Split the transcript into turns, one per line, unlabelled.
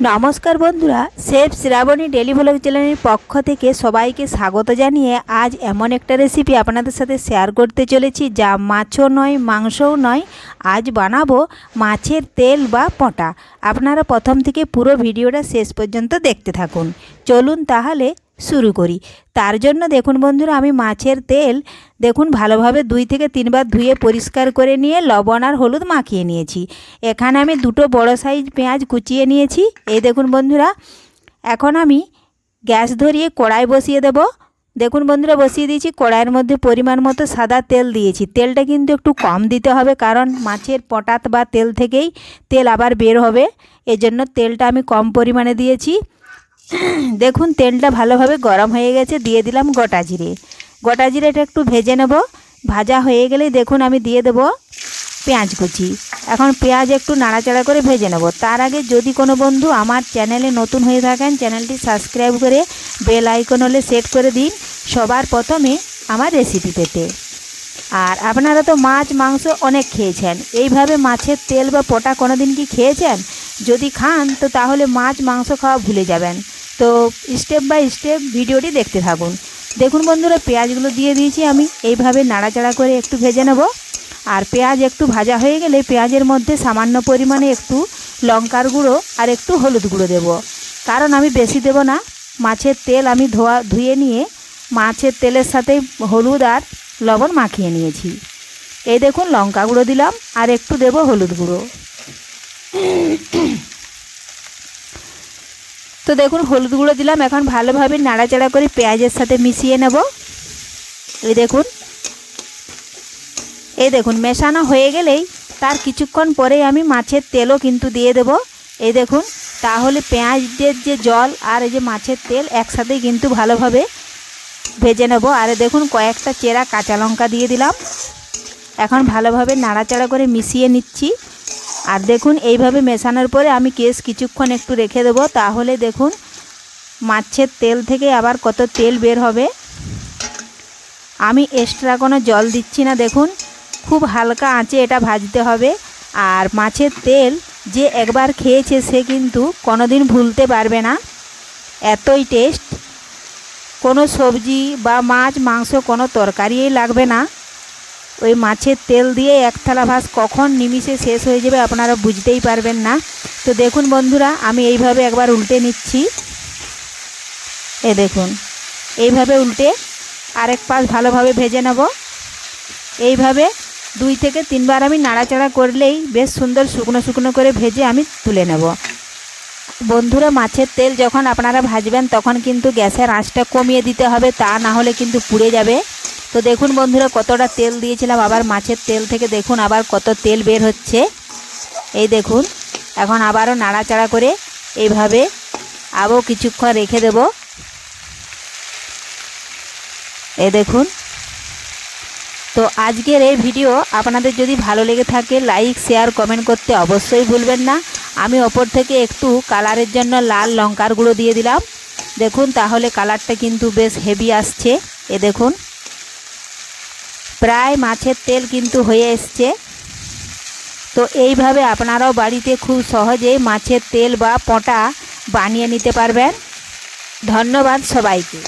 নমস্কার বন্ধুরা chef Shrabani daily vlog চ্যানেলের পক্ষ থেকে সবাইকে স্বাগত জানিয়ে আজ এমন একটা রেসিপি আপনাদের সাথে শেয়ার করতে চলেছি যা মাছও নয়, মাংসও নয়, আজ বানাবো মাছের তেল বা পটা। আপনারা প্রথম থেকে পুরো ভিডিওটা শেষ পর্যন্ত দেখতে থাকুন। চলুন তাহলে শুরু করি। তার জন্য দেখুন বন্ধুরা, আমি মাছের তেল দেখুন ভালোভাবে দুই থেকে তিনবার ধুয়ে পরিষ্কার করে নিয়ে লবণ আর হলুদ মাখিয়ে নিয়েছি। এখানে আমি দুটো বড় সাইজ পেঁয়াজ কুচিয়ে নিয়েছি। এই দেখুন বন্ধুরা, এখন আমি গ্যাস ধরিয়ে কড়াই বসিয়ে দেব। দেখুন বন্ধুরা, বসিয়ে দিয়েছি কড়াইয়ের মধ্যে পরিমাণ মতো সাদা তেল দিয়েছি। তেলটা কিন্তু একটু কম দিতে হবে কারণ মাছের পটাত বা তেল থেকেই তেল আবার বের হবে। এজন্য তেলটা আমি কম পরিমাণে দিয়েছি। দেখুন, তেলটা ভালোভাবে গরম হয়ে গেছে, দিয়ে দিলাম গোটা জিরে। গোটা জিরেটা একটু ভেজে নেব। ভাজা হয়ে গেলে দেখুন, আমি দিয়ে দেব পেঁয়াজ কুচি। এখন পেঁয়াজ একটু নাড়াচাড়া করে ভেজে নেব। তার আগে যদি কোনো বন্ধু আমার চ্যানেলে নতুন হয়ে থাকেন, চ্যানেলটি সাবস্ক্রাইব করে বেল আইকন হলে সেট করে দিন সবার প্রথমে আমার রেসিপি পেতে। আর আপনারা তো মাছ, মাংস অনেক খেয়েছেন। এইভাবে মাছের তেল বা পোটা কোনো দিন কি খেয়েছেন? যদি খান, তো তাহলে মাছ, মাংস খাওয়া ভুলে যাবেন। তো স্টেপ বাই স্টেপ ভিডিওটি দেখতে থাকুন। দেখুন বন্ধুরা, পেঁয়াজগুলো দিয়ে দিয়েছি আমি। এইভাবে নাড়াচাড়া করে একটু ভেজে নেব। আর পেঁয়াজ একটু ভাজা হয়ে গেলে পেঁয়াজের মধ্যে সামান্য পরিমাণে একটু লঙ্কার গুঁড়ো আর একটু হলুদ গুঁড়ো দেব। কারণ আমি বেশি দেব না। মাছের তেল আমি ধোয়া, ধুয়ে নিয়ে মাছের তেলের সাথে হলুদ আর লবণ মাখিয়ে নিয়েছি। এই দেখুন, লঙ্কা গুঁড়ো দিলাম আর একটু দেব হলুদ গুঁড়ো। তো দেখুন, হলুদ গুঁড়ো দিলাম। এখন ভালোভাবে নাড়াচাড়া করে পেঁয়াজের সাথে মিশিয়ে নেব। এই দেখুন। এই দেখুন, মেশানো হয়ে গেলেই তার কিছুক্ষণ পরেই আমি মাছের তেলও কিন্তু দিয়ে দেব। এই দেখুন, তাহলে পেঁয়াজের যে জল আর এই যে মাছের তেল একসাথে কিন্তু ভালোভাবে ভেজে নেব। আর দেখুন, কয়েকটা চেরা কাঁচা লঙ্কা দিয়ে দিলাম। এখন ভালোভাবে নাড়াচাড়া করে মিশিয়ে নিচ্ছি। আর দেখুন, এইভাবে মেশানোর পরে আমি কেস কিছুক্ষণ একটু রেখে দেবো। তাহলে দেখুন, মাছের তেল থেকে আবার কত তেল বের হবে। আমি এক্সট্রা কোনো জল দিচ্ছি না, দেখুন। খুব হালকা আঁচে এটা ভাজতে হবে। আর মাছের তেল যে একবার খেয়েছে সে কিন্তু কোনো দিন ভুলতে পারবে না। এতই টেস্ট। কোনো সবজি বা মাছ, মাংস কোনো তরকারিই লাগবে না। ওই মাছের তেল দিয়ে এক থালা ভাত কখন নিমিষে শেষ হয়ে যাবে আপনারা বুঝতেই পারবেন না। তো দেখুন বন্ধুরা, আমি এইভাবে একবার উল্টে নিচ্ছি। এ দেখুন, এইভাবে উল্টে আরেক পাশ ভালোভাবে ভেজে নেব। এইভাবে দুই থেকে তিনবার আমি নাড়াচাড়া করলেই বেশ সুন্দর শুকনো শুকনো করে ভেজে আমি তুলে নেব। বন্ধুরা, মাছের তেল যখন আপনারা ভাজবেন তখন কিন্তু গ্যাসের আঁচটা কমিয়ে দিতে হবে, তা না হলে কিন্তু পুড়ে যাবে। তো দেখুন বন্ধুরা, কতটা তেল দিয়েছিলাম। আবার মাছের তেল থেকে দেখুন আবার কত তেল বের হচ্ছে। এই দেখুন, এখন আবারও নাড়াচাড়া করে এইভাবে আবারও কিছুক্ষণ রেখে দেব। এ দেখুন। তো আজকের এই ভিডিও আপনাদের যদি ভালো লেগে থাকে, লাইক, শেয়ার, কমেন্ট করতে অবশ্যই ভুলবেন না। আমি ওপর থেকে একটু কালারের জন্য লাল লঙ্কার গুঁড়ো দিয়ে দিলাম। দেখুন, তাহলে কালারটা কিন্তু বেশ হেভি আসছে। এ দেখুন। প্রায় মাছের তেল কিন্তু হয়ে এসছে। তো এইভাবে আপনারাও বাড়িতে খুব সহজেই মাছের তেল বা পটা বানিয়ে নিতে পারবেন। ধন্যবাদ সবাইকে।